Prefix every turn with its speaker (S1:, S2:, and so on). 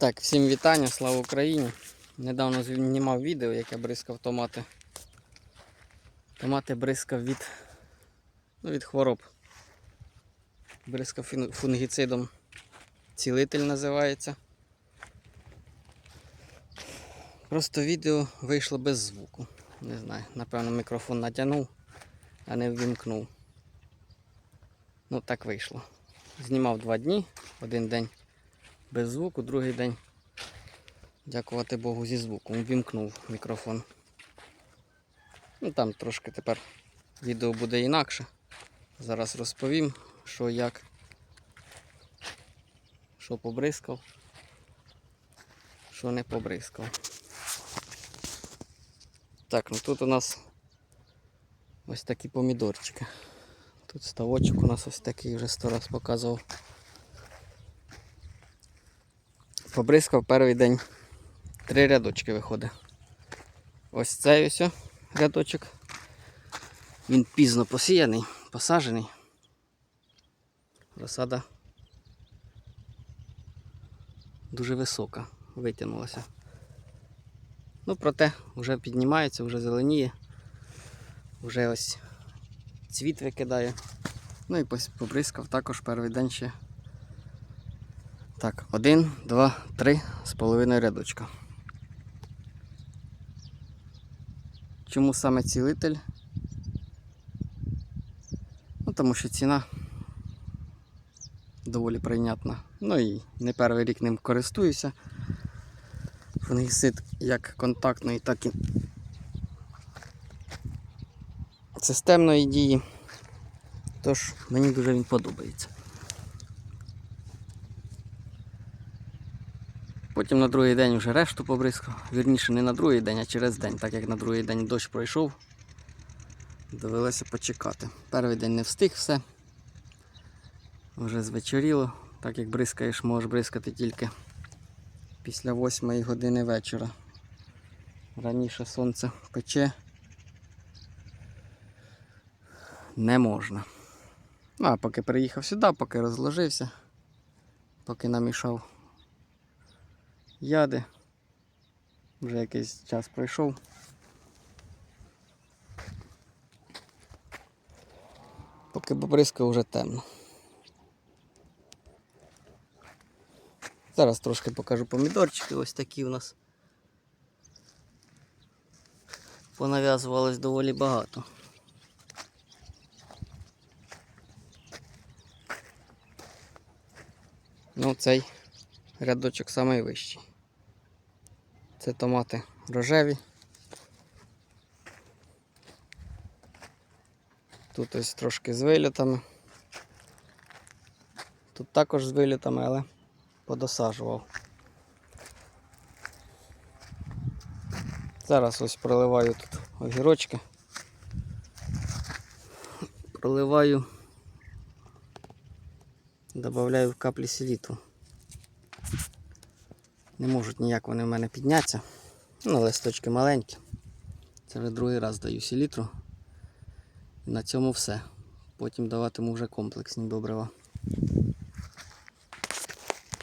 S1: Так, всім вітання, слава Україні. Недавно знімав відео, як я бризкав томати. Томати бризкав від, ну, від хвороб. Бризкав фунгіцидом. Цілитель називається. Просто відео вийшло без звуку. Не знаю, напевно мікрофон натягнув, а не ввімкнув. Ну так вийшло. Знімав два дні, один день без звуку, другий день, дякувати Богу, зі звуком. Вімкнув мікрофон. Ну там трошки тепер відео буде інакше. Зараз розповім, що як, що побризкав, що не побризкав. Так, ну тут у нас ось такі помідорчики. Тут ставочок у нас ось такий вже сто раз показував. Побризкав перший день. Три рядочки виходить. Ось цей ось рядочок. Він пізно посіяний, посаджений. Розсада дуже висока, витягнулася. Ну, проте вже піднімається, вже зеленіє, вже ось цвіт викидає. Ну і побризкав також перший день ще. Так, один, два, три з половиною рядочка. Чому саме цілитель? Ну, тому що ціна доволі прийнятна. Ну і не перший рік ним користуюся. Фунгісид як контактної, так і системної дії. Тож мені дуже він подобається. Потім на другий день вже решту побризкав. Вірніше не на другий день, а через день, так як на другий день дощ пройшов, довелося почекати. Перший день не встиг все. Вже звечоріло, так як бризкаєш, можеш бризкати тільки після 8 години вечора. Раніше сонце пече. Не можна. Ну, а поки приїхав сюди, поки розложився, поки намішав яди. Вже якийсь час пройшов. Поки побризкав вже темно. Зараз трошки покажу помідорчики, ось такі у нас. Понав'язувалось доволі багато. Ну, цей рядочок найвищий. Це томати рожеві. Тут ось трошки з вилітами. Тут також з вилітами, але подосаджував. Зараз ось проливаю тут огірочки. Проливаю, додаю каплі селітру. Не можуть ніяк вони в мене піднятися. Ну, листочки маленькі. Це вже другий раз даю селітру. На цьому все. Потім даватиму вже комплексні добрива.